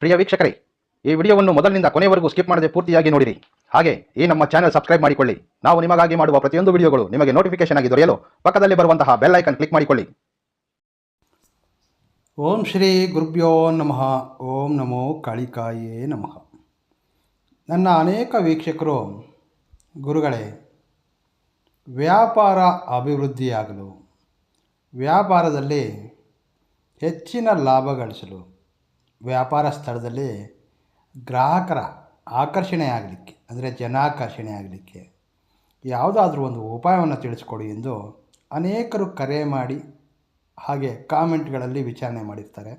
ಪ್ರಿಯ ವೀಕ್ಷಕರೇ, ಈ ವಿಡಿಯೋವನ್ನು ಮೊದಲಿನಿಂದ ಕೊನೆಯವರೆಗೂ ಸ್ಕಿಪ್ ಮಾಡದೆ ಪೂರ್ತಿಯಾಗಿ ನೋಡಿರಿ. ಹಾಗೆ, ಈ ನಮ್ಮ ಚಾನೆಲ್ ಸಬ್ಸ್ಕ್ರೈಬ್ ಮಾಡಿಕೊಳ್ಳಿ. ನಾವು ನಿಮಗಾಗಿ ಮಾಡುವ ಪ್ರತಿಯೊಂದು ವಿಡಿಯೋಗಳು ನಿಮಗೆ ನೋಟಿಫಿಕೇಶನ್ ಆಗಿ ದೊರೆಯಲು ಪಕ್ಕದಲ್ಲಿ ಬರುವಂತಹ ಬೆಲ್ ಐಕನ್ ಕ್ಲಿಕ್ ಮಾಡಿಕೊಳ್ಳಿ. ಓಂ ಶ್ರೀ ಗುರುಭ್ಯೋ ನಮಃ. ಓಂ ನಮೋ ಕಾಳಿಕಾಯೇ ನಮಃ. ನನ್ನ ಅನೇಕ ವೀಕ್ಷಕರು, ಗುರುಗಳೇ, ವ್ಯಾಪಾರ ಅಭಿವೃದ್ಧಿಯಾಗಲು, ವ್ಯಾಪಾರದಲ್ಲಿ ಹೆಚ್ಚಿನ ಲಾಭ ಗಳಿಸಲು ವ್ಯಾಪಾರ ಸ್ಥಳದಲ್ಲಿ ಗ್ರಾಹಕರ ಆಕರ್ಷಣೆ ಆಗಲಿಕ್ಕೆ ಅಂದರೆ ಜನಾಕರ್ಷಣೆ ಆಗಲಿಕ್ಕೆ ಯಾವುದಾದ್ರೂ ಒಂದು ಉಪಾಯವನ್ನು ತಿಳಿಸ್ಕೊಡಿ ಎಂದು ಅನೇಕರು ಕರೆ ಮಾಡಿ ಹಾಗೆ ಕಾಮೆಂಟ್ಗಳಲ್ಲಿ ವಿಚಾರಣೆ ಮಾಡಿರ್ತಾರೆ.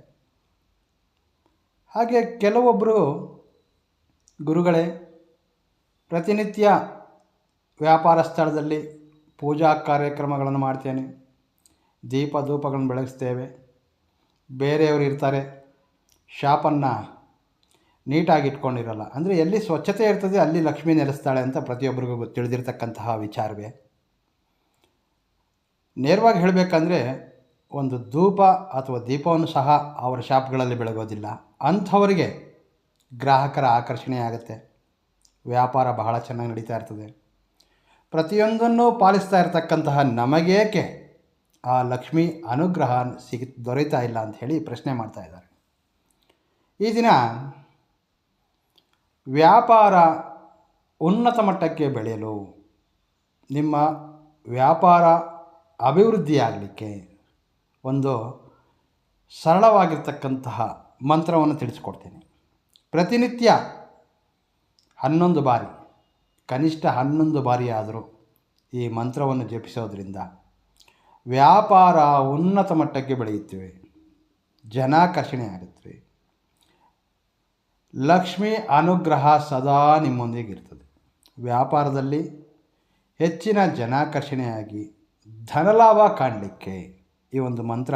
ಹಾಗೆ ಕೆಲವೊಬ್ಬರು ಗುರುಗಳೇ, ಪ್ರತಿನಿತ್ಯ ವ್ಯಾಪಾರ ಸ್ಥಳದಲ್ಲಿ ಪೂಜಾ ಕಾರ್ಯಕ್ರಮಗಳನ್ನು ಮಾಡ್ತೇನೆ, ದೀಪ ಧೂಪಗಳನ್ನು ಬೆಳಗಿಸ್ತೇವೆ, ಬೇರೆಯವರು ಇರ್ತಾರೆ. ಶಾಪನ್ನು ನೀಟಾಗಿ ಇಟ್ಕೊಂಡಿರಲ್ಲ ಅಂದರೆ ಎಲ್ಲಿ ಸ್ವಚ್ಛತೆ ಇರ್ತದೆ ಅಲ್ಲಿ ಲಕ್ಷ್ಮಿ ನೆಲೆಸ್ತಾಳೆ ಅಂತ ಪ್ರತಿಯೊಬ್ಬರಿಗೂ ತಿಳಿದಿರ್ತಕ್ಕಂತಹ ವಿಚಾರವೇ. ನೇರವಾಗಿ ಹೇಳಬೇಕಂದ್ರೆ ಒಂದು ಧೂಪ ಅಥವಾ ದೀಪವನ್ನು ಸಹ ಅವರ ಶಾಪ್ಗಳಲ್ಲಿ ಬೆಳಗೋದಿಲ್ಲ. ಅಂಥವರಿಗೆ ಗ್ರಾಹಕರ ಆಕರ್ಷಣೆ ಆಗುತ್ತೆ. ವ್ಯಾಪಾರ ಬಹಳ ಚೆನ್ನಾಗಿ ನಡೀತಾ ಇರ್ತದೆ. ಪ್ರತಿಯೊಂದನ್ನು ಪಾಲಿಸ್ತಾ ಇರತಕ್ಕಂತಹ ನಮಗೇಕೆ ಆ ಲಕ್ಷ್ಮಿ ಅನುಗ್ರಹ ಸಿಗ ಇಲ್ಲ ಅಂತ ಹೇಳಿ ಪ್ರಶ್ನೆ ಮಾಡ್ತಾ ಇದ್ದಾರೆ. ಈ ದಿನ ವ್ಯಾಪಾರ ಉನ್ನತ ಮಟ್ಟಕ್ಕೆ ಬೆಳೆಯಲು ನಿಮ್ಮ ವ್ಯಾಪಾರ ಅಭಿವೃದ್ಧಿಯಾಗಲಿಕ್ಕೆ ಒಂದು ಸರಳವಾಗಿರ್ತಕ್ಕಂತಹ ಮಂತ್ರವನ್ನು ತಿಳಿಸ್ಕೊಡ್ತೇನೆ. ಪ್ರತಿನಿತ್ಯ ಹನ್ನೊಂದು ಬಾರಿ, ಕನಿಷ್ಠ ಹನ್ನೊಂದು ಬಾರಿ ಆದರೂ ಈ ಮಂತ್ರವನ್ನು ಜಪಿಸೋದ್ರಿಂದ ವ್ಯಾಪಾರ ಉನ್ನತ ಮಟ್ಟಕ್ಕೆ ಬೆಳೆಯುತ್ತವೆ. ಜನಾಕರ್ಷಣೆ ಆಗುತ್ತವೆ ಲಕ್ಷ್ಮಿ ಅನುಗ್ರಹ ಸದಾ ನಿಮ್ಮೊಂದಿಗಿರ್ತದೆ ವ್ಯಾಪಾರದಲ್ಲಿ ಹೆಚ್ಚಿನ ಜನಾಕರ್ಷಣೆಯಾಗಿ ಧನಲಾಭ ಕಾಣಲಿಕ್ಕೆ ಈ ಒಂದು ಮಂತ್ರ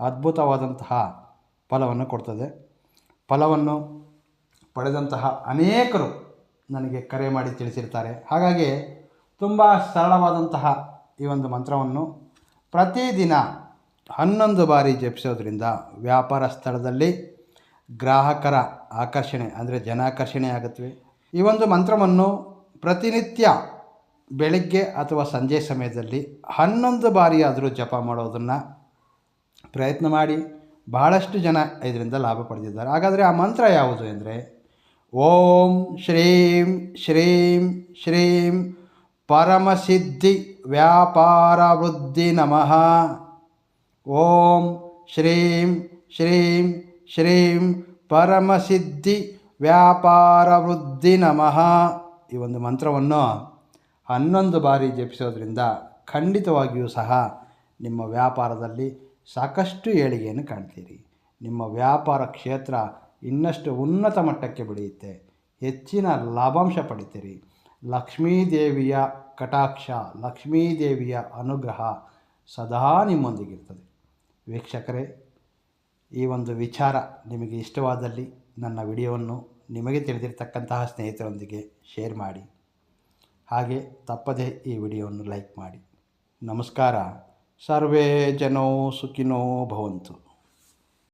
ಅದ್ಭುತವಾದಂತಹ ಫಲವನ್ನು ಕೊಡ್ತದೆ. ಫಲವನ್ನು ಪಡೆದಂತಹ ಅನೇಕರು ನನಗೆ ಕರೆ ಮಾಡಿ ತಿಳಿಸಿರ್ತಾರೆ. ಹಾಗಾಗಿ ತುಂಬ ಸರಳವಾದಂತಹ ಈ ಒಂದು ಮಂತ್ರವನ್ನು ಪ್ರತಿದಿನ ಹನ್ನೊಂದು ಬಾರಿ ಜಪಿಸೋದ್ರಿಂದ ವ್ಯಾಪಾರ ಸ್ಥಳದಲ್ಲಿ ಗ್ರಾಹಕರ ಆಕರ್ಷಣೆ, ಅಂದರೆ ಜನಾಕರ್ಷಣೆ ಆಗುತ್ತವೆ. ಈ ಒಂದು ಮಂತ್ರವನ್ನು ಪ್ರತಿನಿತ್ಯ ಬೆಳಗ್ಗೆ ಅಥವಾ ಸಂಜೆ ಸಮಯದಲ್ಲಿ ಹನ್ನೊಂದು ಬಾರಿ ಆದರೂ ಜಪ ಮಾಡೋದನ್ನು ಪ್ರಯತ್ನ ಮಾಡಿ. ಬಹಳಷ್ಟು ಜನ ಇದರಿಂದ ಲಾಭ ಪಡೆದಿದ್ದಾರೆ. ಹಾಗಾದರೆ ಆ ಮಂತ್ರ ಯಾವುದು ಎಂದರೆ, ಓಂ ಶ್ರೀಂ ಶ್ರೀಂ ಶ್ರೀಂ ಪರಮಸಿದ್ಧಿ ವ್ಯಾಪಾರ ವೃದ್ಧಿ ನಮಃ. ಓಂ ಶ್ರೀಂ ಶ್ರೀಂ ಶ್ರೀಂ ಪರಮಸಿದ್ಧಿ ವ್ಯಾಪಾರ ವೃದ್ಧಿ ನಮಃ. ಈ ಒಂದು ಮಂತ್ರವನ್ನು ಹನ್ನೊಂದು ಬಾರಿ ಜಪಿಸೋದ್ರಿಂದ ಖಂಡಿತವಾಗಿಯೂ ಸಹ ನಿಮ್ಮ ವ್ಯಾಪಾರದಲ್ಲಿ ಸಾಕಷ್ಟು ಏಳಿಗೆಯನ್ನು ಕಾಣ್ತೀರಿ. ನಿಮ್ಮ ವ್ಯಾಪಾರ ಕ್ಷೇತ್ರ ಇನ್ನಷ್ಟು ಉನ್ನತ ಮಟ್ಟಕ್ಕೆ ಬೆಳೆಯುತ್ತೆ. ಹೆಚ್ಚಿನ ಲಾಭಾಂಶ ಪಡಿತೀರಿ. ಲಕ್ಷ್ಮೀದೇವಿಯ ಕಟಾಕ್ಷ, ಲಕ್ಷ್ಮೀದೇವಿಯ ಅನುಗ್ರಹ ಸದಾ ನಿಮ್ಮೊಂದಿಗಿರ್ತದೆ. ವೀಕ್ಷಕರೇ ಈ ಒಂದು ವಿಚಾರ ನಿಮಗೆ ಇಷ್ಟವಾದಲ್ಲಿ ನನ್ನ ವಿಡಿಯೋವನ್ನು ನಿಮಗೆ ತಿಳಿದಿರ್ತಕ್ಕಂತಹ ಸ್ನೇಹಿತರೊಂದಿಗೆ ಶೇರ್ ಮಾಡಿ. ಹಾಗೆ ತಪ್ಪದೇ ಈ ವಿಡಿಯೋವನ್ನು ಲೈಕ್ ಮಾಡಿ. ನಮಸ್ಕಾರ. ಸರ್ವೇ ಜನೋ ಸುಖಿನೋ ಭವಂತು.